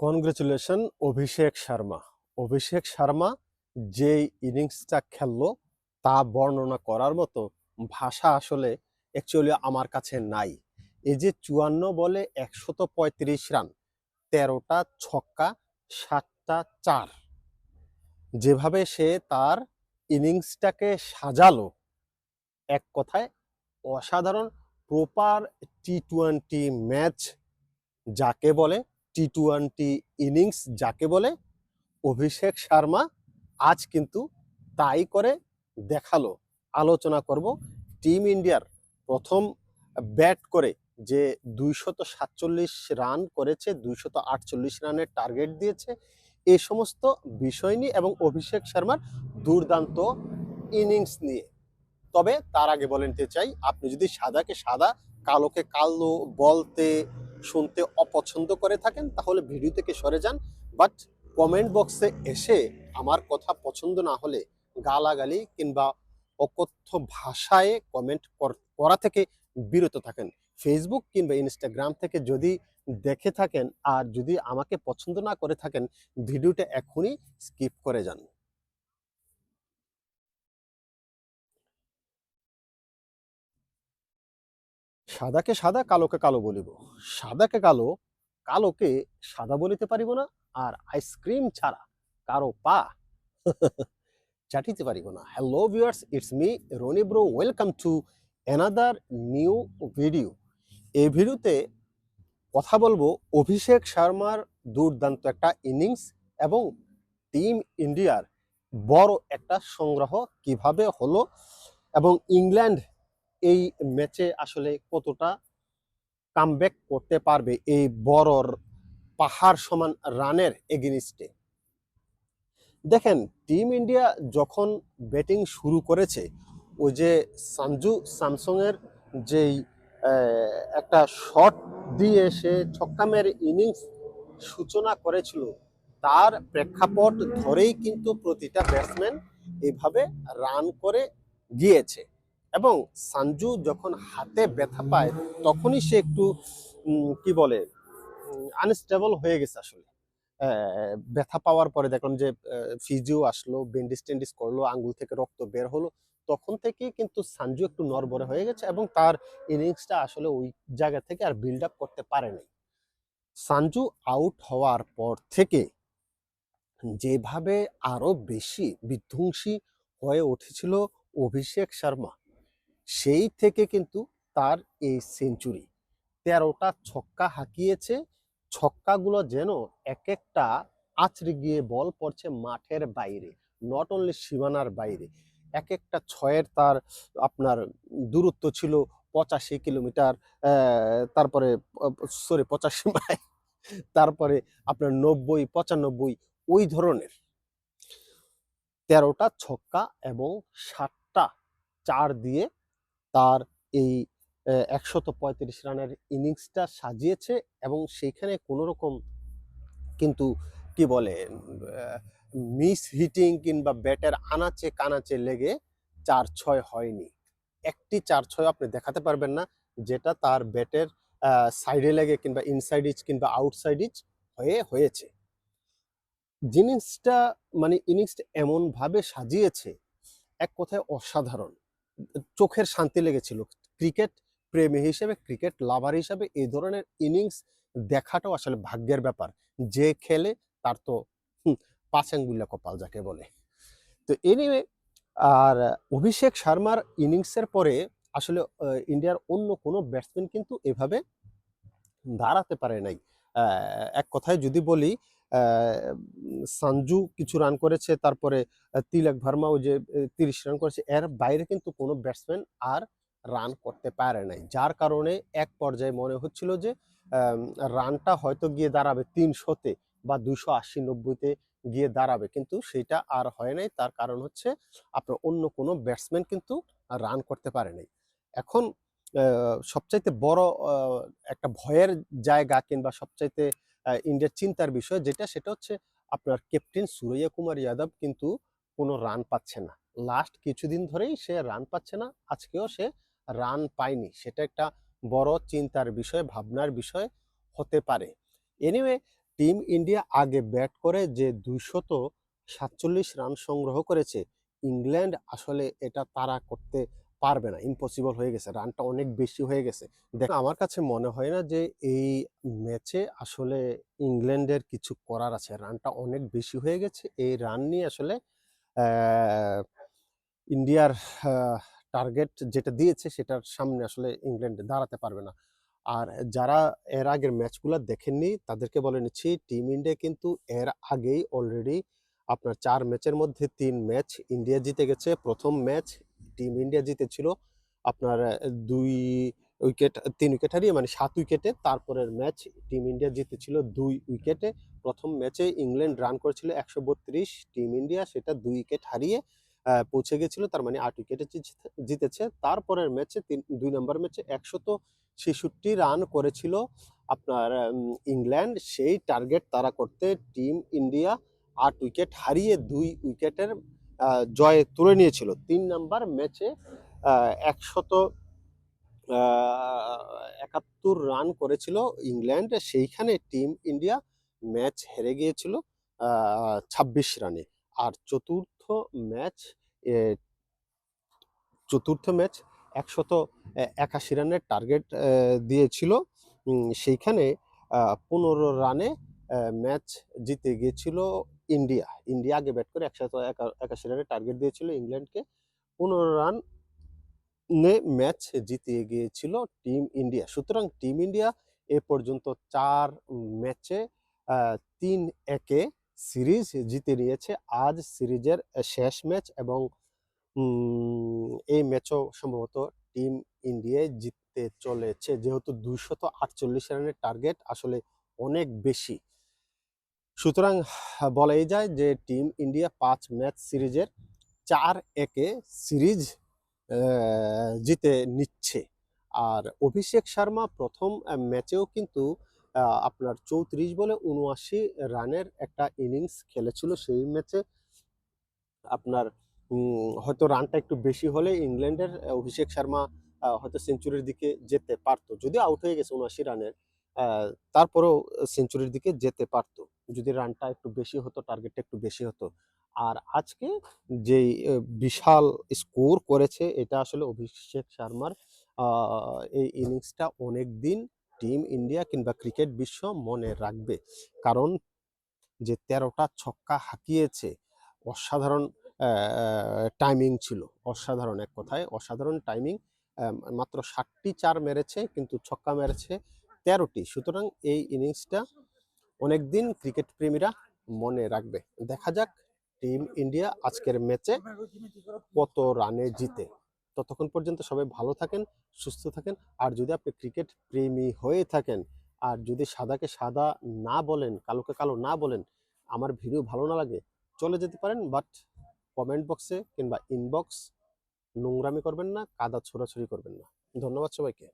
Congratulation Abhishek Sharma. Abhishek Sharma যে ইনিংসটা খেললো, তা বর্ণনা করার মতো ভাষা আসলে অ্যাকচুয়ালি আমার কাছে নাই। এই যে চুয়ান্ন বলে একশত পঁয়ত্রিশ রান, তেরোটা ছক্কা, সাতটা চার। যেভাবে সে তার ইনিংসটাকে সাজালো, এক কথায় অসাধারণ প্রপার টি টোয়েন্টি ম্যাচ যাকে বলে টি টোয়েন্টি ইনিংস যাকে বলে অভিষেক শর্মা আজ কিন্তু তাই করে দেখাল। আলোচনা করব টিম ইন্ডিয়ার প্রথম ব্যাট করে যে দুইশত সাতচল্লিশ রান করেছে, দুইশত আটচল্লিশ রানের টার্গেট দিয়েছে এই সমস্ত বিষয় নিয়ে এবং অভিষেক শর্মার দুর্দান্ত ইনিংস নিয়ে। তবে তার আগে বলে নিতে চাই, আপনি যদি সাদাকে সাদা, কালোকে কালো বলতে শুনতে অপছন্দ করে থাকেন, তাহলে ভিডিও থেকে সরে যান। বাট কমেন্ট বক্সে এসে আমার কথা পছন্দ না হলে গালাগালি কিংবা অকথ্য ভাষায় কমেন্ট করা থেকে বিরত থাকেন। ফেসবুক কিংবা ইনস্টাগ্রাম থেকে যদি দেখে থাকেন আর যদি আমাকে পছন্দ না করে থাকেন, ভিডিওটা এখনই স্কিপ করে যান। সাদাকে সাদা, কালোকে কালো বলিব। সাদাকে কালো, কালোকে সাদা বলিতে পারিব না, আর আইসক্রিম ছাড়া কারও পা চাটিতে পারিব না। Hello viewers it's me Rony bro welcome to another new video এই ভিডিওতে কথা বলব অভিষেক শর্মার দুর্দান্ত একটা ইনিংস এবং টিম ইন্ডিয়ার বড় একটা সংগ্রহ কীভাবে হলো এবং ইংল্যান্ড এই ম্যাচে আসলে কতটা কামব্যাক করতে পারবে এই বড়র পাহাড় সমান রানের এগেনিস্টে দেখেন টিম ইন্ডিয়া যখন ব্যাটিং শুরু করেছে, ওই যে সঞ্জু স্যামসংয়ের যেই একটা শট দিয়ে সে ছক্কামের ইনিংস সূচনা করেছিল, তার প্রেক্ষাপট ধরেই কিন্তু প্রতিটা ব্যাটসম্যান এভাবে রান করে গিয়েছে। এবং সঞ্জু যখন হাতে ব্যথা পায়, তখনই সে একটু কি বলে আনস্টেবল হয়ে গেছে আসলে। ব্যথা পাওয়ার পরে দেখলাম যে ফিজিও আসলো বেন্ডিস টেন্ডিস করল, আঙ্গুল থেকে রক্ত বের হলো। তখন থেকে কিন্তু সঞ্জু একটু নরবরে হয়ে গেছে এবং তার ইনিংসটা আসলে ওই জায়গা থেকে আর বিল্ড আপ করতে পারেনি। সঞ্জু আউট হওয়ার পর থেকে যেভাবে আরও বেশি বিধ্বংসী হয়ে উঠেছিল অভিষেক শর্মা সেই থেকে কিন্তু তার এই সেঞ্চুরি তেরোটা ছক্কা হাঁকিয়েছে, ছক্কাগুলো যেন এক একটা আছড়ে গিয়ে বল পড়ছে মাঠের বাইরে নট অনলি সীমানার বাইরে। এক একটা ছয়ের তার আপনার দূরত্ব ছিল পঁচাশি কিলোমিটার তারপরে সরি পঁচাশি মাইল, তারপরে আপনার নব্বই, পঁচানব্বই, ওই ধরনের। তেরোটা ছক্কা এবং ষাটটা চার দিয়ে তার এই একশত পঁয়ত্রিশ রানের ইনিংসটা সাজিয়েছে এবং সেইখানে কোনো রকম কিন্তু কি বলে মিস হিটিং কিংবা ব্যাটের আনাচে কানাচে লেগে চার ছয় হয়নি। একটি চার ছয় আপনি দেখাতে পারবেন না, যেটা তার ব্যাটের সাইডে লেগে কিংবা ইনসাইড ইচ কিংবা আউটসাইড ইচ হয়ে, হয়েছে। জিনিসটা মানে ইনিংসটা এমনভাবে সাজিয়েছে, এক কথায় অসাধারণ। চোখের শান্তি লেগেছিল। ক্রিকেট প্রেমী হিসেবে, ক্রিকেট লাভার হিসেবে এই ধরনের ইনিংস দেখাটাও আসলে ভাগ্যের ব্যাপার। যে খেলে তার তো পাঁচাঙ্গুল্লা কপাল যাকে বলে। তো এনিওয়ে আর অভিষেক শর্মার ইনিংসের পরে আসলে ইন্ডিয়ার অন্য কোনো ব্যাটসম্যান কিন্তু এভাবে দাঁড়াতে পারে নাই। এক কথায় যদি বলি সঞ্জু কিছু রান করেছে, তারপরে তিলক ভার্মাও যে তিরিশ রান করেছে। এর বাইরে কিন্তু কোনো ব্যাটসম্যান আর রান করতে পারে নাই। যার কারণে এক পর্যায়ে মনে হচ্ছিল যে রানটা হয়তো গিয়ে দাঁড়াবে তিনশোতে বা দুশো আশি নব্বইতে গিয়ে দাঁড়াবে। কিন্তু সেটা আর হয় নাই। তার কারণ হচ্ছে আপনার অন্য কোনো ব্যাটসম্যান কিন্তু রান করতে পারে নাই। এখন সবচাইতে বড় একটা ভয়ের জায়গা কিংবা সবচাইতে ইন্ডিয়ার চিন্তার বিষয় যেটা, সেটা হচ্ছে আপনার ক্যাপ্টেন সুরৈয়া কুমার যাদব কিন্তু কোনো রান পাচ্ছে না। লাস্ট কিছুদিন ধরেই সে রান পাচ্ছে না, আজকেও সে রান পায়নি। সেটা একটা বড় চিন্তার বিষয়, ভাবনার বিষয় হতে পারে। এনিওয়ে টিম ইন্ডিয়া আগে ব্যাট করে যে দুইশত সাতচল্লিশ রান সংগ্রহ করেছে ইংল্যান্ড আসলে এটা তারা করতে পারবে না ইম্পসিবল হয়ে গেছে, রানটা অনেক বেশি হয়ে গেছে। দেখ, আমার কাছে মনে হয় না যে এই ম্যাচে আসলে ইংল্যান্ডের কিছু করার আছে, রানটা অনেক বেশি হয়ে গেছে, এই রান নিয়ে আসলে ইন্ডিয়ার টার্গেট যেটা দিয়েছে সেটার সামনে আসলে ইংল্যান্ড দাঁড়াতে পারবে না। আর যারা এর আগের ম্যাচগুলো দেখেননি, তাদেরকে বলে নিচ্ছি, টিম ইন্ডিয়া কিন্তু এর আগেই অলরেডি আপনার চার ম্যাচের মধ্যে তিন ম্যাচ ইন্ডিয়া জিতে গেছে। প্রথম ম্যাচ টিম ইন্ডিয়া জিতেছিল। আপনার দুই উইকেট, তিন উইকেট হারিয়ে মানে সাত উইকেটে তারপরের ম্যাচ টিম ইন্ডিয়া জিতেছিল দুই উইকেটে। প্রথম ম্যাচে ইংল্যান্ড রান করেছিল একশো বত্রিশ। টিম ইন্ডিয়া সেটা দুই উইকেট হারিয়ে পৌঁছে গেছিল, তার মানে আট উইকেটে জিতে- জিতেছে। তারপরের ম্যাচে তিন, দুই নম্বর ম্যাচে একশত ছেষট্টি রান করেছিল আপনার ইংল্যান্ড। সেই টার্গেট তারা করতে টিম ইন্ডিয়া আট উইকেট হারিয়ে দুই উইকেটের জয় তুলে নিয়েছিল। তিন নাম্বার ম্যাচে একশত একাত্তর রান করেছিল ইংল্যান্ড। সেইখানে টিম ইন্ডিয়া ম্যাচ হেরে গিয়েছিল ছাব্বিশ রানে। আর চতুর্থ ম্যাচ চতুর্থ ম্যাচ একশত একাশি রানের টার্গেট দিয়েছিল। সেইখানে পনেরো রানে ম্যাচ জিতে গিয়েছিল ইন্ডিয়া। ইন্ডিয়া আগে ব্যাট করে একশো একা- একাশি রানের টার্গেট দিয়েছিল ইংল্যান্ডকে। পনেরো রান নে ম্যাচ জিতিয়ে গিয়েছিল টিম ইন্ডিয়া। সুতরাং টিম ইন্ডিয়া এ পর্যন্ত চার ম্যাচে তিন একে সিরিজ জিতে নিয়েছে। আজ সিরিজের শেষ ম্যাচ এবং এই ম্যাচও সম্ভবত টিম ইন্ডিয়ায় জিততে চলেছে। যেহেতু দুইশত আটচল্লিশ রানের টার্গেট আসলে অনেক বেশি। সুতরাং, বলাই যায় যে টিম ইন্ডিয়া পাঁচ ম্যাচ সিরিজের চার একে সিরিজ জিতে নিচ্ছে। আর অভিষেক শর্মা প্রথম ম্যাচেও কিন্তু আপনার চৌত্রিশ বলে উনআশি রানের একটা ইনিংস খেলেছিল। সেই ম্যাচে আপনার হয়তো রানটা একটু বেশি হলে ইংল্যান্ডের অভিষেক শর্মা হয়তো সেঞ্চুরির দিকে যেতে পারতো। যদি আউট হয়ে গেছে উনআশি রানের। তারপরেও সেঞ্চুরির দিকে যেতে পারতো। যদি রানটা একটু বেশি হতো টার্গেটটা একটু বেশি হতো। আর আজকে আহ, বিশাল স্কোর করেছে এটা আসলে অভিষেক শর্মার এই ইনিংসটা অনেক দিন টিম ইন্ডিয়া কিংবা ক্রিকেট বিশ্ব মনে রাখবে। কারণ যে তেরোটা ছক্কা হাঁকিয়েছে অসাধারণ টাইমিং ছিল। অসাধারণ এক কথায় অসাধারণ টাইমিং মাত্র ষাটটি চার মেরেছে কিন্তু ছক্কা মেরেছে তেরোটি। সুতরাং এই ইনিংসটা অনেকদিন ক্রিকেট প্রেমীরা মনে রাখবে। দেখা যাক টিম ইন্ডিয়া আজকের ম্যাচে কত রানে জিতে। ততক্ষণ পর্যন্ত সবাই ভালো থাকেন, সুস্থ থাকেন। আর যদি আপনি ক্রিকেট প্রেমী হয়ে থাকেন, আর যদি সাদাকে সাদা না বলেন, কালোকে কালো না বলেন, আমার ভিডিও ভালো না লাগে, চলে যেতে পারেন, বাট কমেন্ট বক্সে কিংবা ইনবক্স নোংরামি করবেন না, কাদা ছোড়াছড়ি করবেন না। ধন্যবাদ সবাইকে।